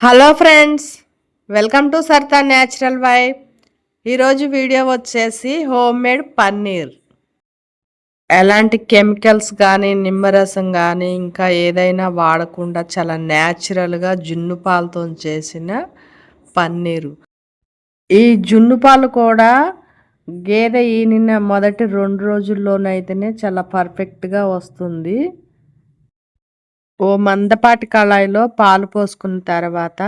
Hello friends welcome to Sarta natural vibe. ఈరోజు video వచ్చేసి home made paneer. ఎలాంటి chemicals కానీ నిమ్మరసం కానీ ఇంకా ఏదైనా వాడకుండా చాలా న్యాచురల్గా జున్ను పాలతో చేసిన పన్నీరు. ఈ జున్ను పాలు కూడా గేదె ఈనిన మొదటి రెండు రోజుల్లోనైతేనే చాలా పర్ఫెక్ట్గా వస్తుంది. ఓ మందపాటి కళాయిలో పాలు పోసుకున్న తర్వాత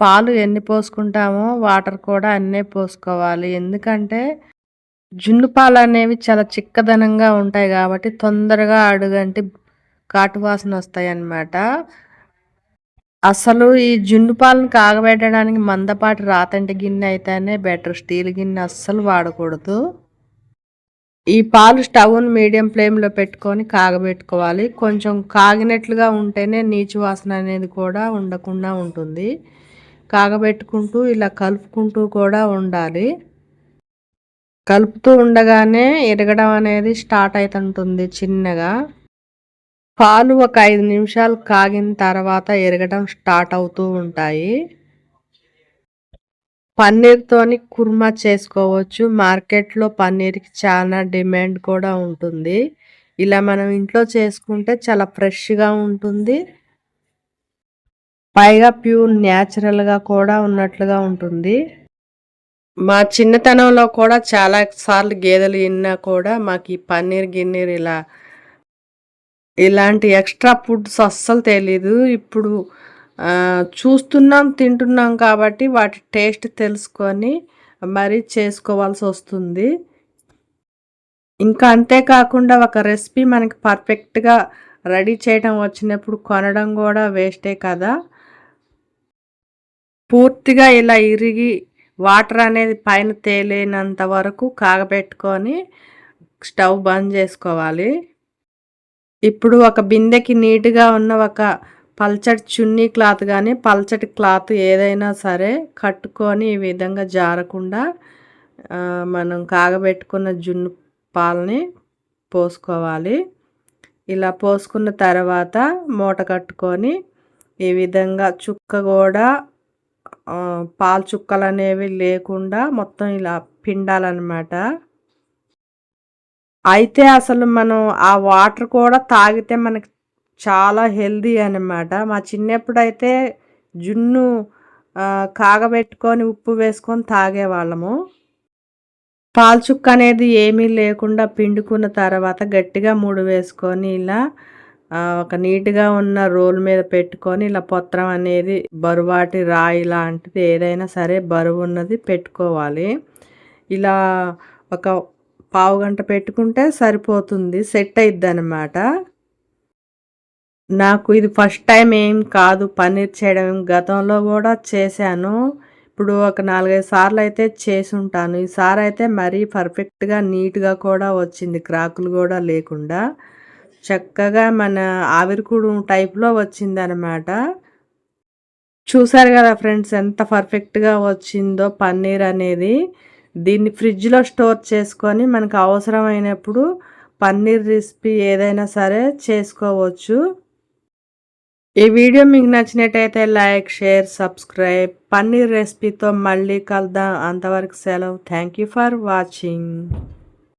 పాలు ఎన్ని పోసుకుంటామో వాటర్ కూడా అన్నే పోసుకోవాలి. ఎందుకంటే జున్ను పాలు అనేవి చాలా చిక్కదనంగా ఉంటాయి కాబట్టి తొందరగా అడుగంటి కాటు వాసన వస్తాయి అన్నమాట అసలు ఈ జున్ను పాలను కాగబెట్టడానికి మందపాటి రాతంటి గిన్నె అయితేనే బెటర్. స్టీల్ గిన్నె అస్సలు వాడకూడదు. ఈ పాలు స్టవ్ను మీడియం ఫ్లేమ్లో పెట్టుకొని కాగబెట్టుకోవాలి. కొంచెం కాగినట్లుగా ఉంటేనే నీచు వాసన అనేది కూడా ఉండకుండా ఉంటుంది. కాగబెట్టుకుంటూ ఇలా కలుపుకుంటూ కూడా ఉండాలి. కలుపుతూ ఉండగానే ఎరగడం అనేది స్టార్ట్ అవుతుంటుంది చిన్నగా. పాలు ఒక ఐదు నిమిషాలు కాగిన తర్వాత ఎరగడం స్టార్ట్ అవుతూ ఉంటాయి. పన్నీర్తోని కుర్మా చేసుకోవచ్చు. మార్కెట్లో పన్నీర్కి చాలా డిమాండ్ కూడా ఉంటుంది. ఇలా మనం ఇంట్లో చేసుకుంటే చాలా ఫ్రెష్గా ఉంటుంది. పైగా ప్యూర్ న్యాచురల్గా కూడా ఉన్నట్లుగా ఉంటుంది. మా చిన్నతనంలో కూడా చాలా సార్లు గేదెలు విన్నా కూడా మాకు ఈ పన్నీర్ గిన్నీర్ ఇలా ఇలాంటి ఎక్స్ట్రా ఫుడ్స్ అస్సలు తెలీదు. ఇప్పుడు చూస్తున్నాం తింటున్నాం కాబట్టి వాటి టేస్ట్ తెలుసుకొని మరి చేసుకోవాల్సి వస్తుంది. ఇంకా అంతేకాకుండా ఒక రెసిపీ మనకి పర్ఫెక్ట్గా రెడీ చేయడం వచ్చినప్పుడు కొనడం కూడా వేస్టే కదా. పూర్తిగా ఇలా ఇరిగి వాటర్ అనేది పైన తేలేనంత వరకు కాగబెట్టుకొని స్టవ్ బంద్ చేసుకోవాలి. ఇప్పుడు ఒక బిందెకి నీట్గా ఉన్న ఒక పల్చటి చున్నీ క్లాత్ కానీ పల్చటి క్లాత్ ఏదైనా సరే కట్టుకొని ఈ విధంగా జారకుండా మనం కాగబెట్టుకున్న జున్ను పాలని పోసుకోవాలి. ఇలా పోసుకున్న తర్వాత మూట కట్టుకొని ఈ విధంగా చుక్క కూడా పాలు చుక్కలు అనేవి లేకుండా మొత్తం ఇలా పిండాలన్నమాట. అయితే అసలు మనం ఆ వాటర్ కూడా తాగితే మనకి చాలా హెల్దీ అనమాట మా చిన్నప్పుడైతే జున్ను కాగబెట్టుకొని ఉప్పు వేసుకొని తాగేవాళ్ళము. పాల్చుక్క అనేది ఏమీ లేకుండా పిండుకున్న తర్వాత గట్టిగా మూడు వేసుకొని ఇలా ఒక నీట్గా ఉన్న రోల్ మీద పెట్టుకొని ఇలా పొత్రం అనేది బరువాటి రాయి లాంటిది ఏదైనా సరే బరువు ఉన్నది పెట్టుకోవాలి. ఇలా ఒక పావు గంట పెట్టుకుంటే సరిపోతుంది సెట్ అయిద్ది అనమాట నాకు ఇది ఫస్ట్ టైం ఏం కాదు పన్నీర్ చేయడం గతంలో కూడా చేశాను. ఇప్పుడు ఒక నాలుగైదు సార్లు అయితే చేసి ఉంటాను ఈసారి అయితే మరీ పర్ఫెక్ట్గా నీట్గా కూడా వచ్చింది. క్రాకులు కూడా లేకుండా. చక్కగా మన ఆవిరికూడు టైప్లో వచ్చిందనమాట చూసారు కదా ఫ్రెండ్స్ ఎంత పర్ఫెక్ట్గా వచ్చిందో పన్నీర్ అనేది. దీన్ని ఫ్రిడ్జ్లో స్టోర్ చేసుకొని మనకు అవసరమైనప్పుడు పన్నీర్ రెసిపీ ఏదైనా సరే చేసుకోవచ్చు. ఈ వీడియో మీకు నచ్చినట్టయితే లైక్ షేర్ సబ్స్క్రైబ్. పన్నీర్ రెసిపీతో మళ్ళీ కలుద్దాం. అంతవరకు సెలవు. Thank you for watching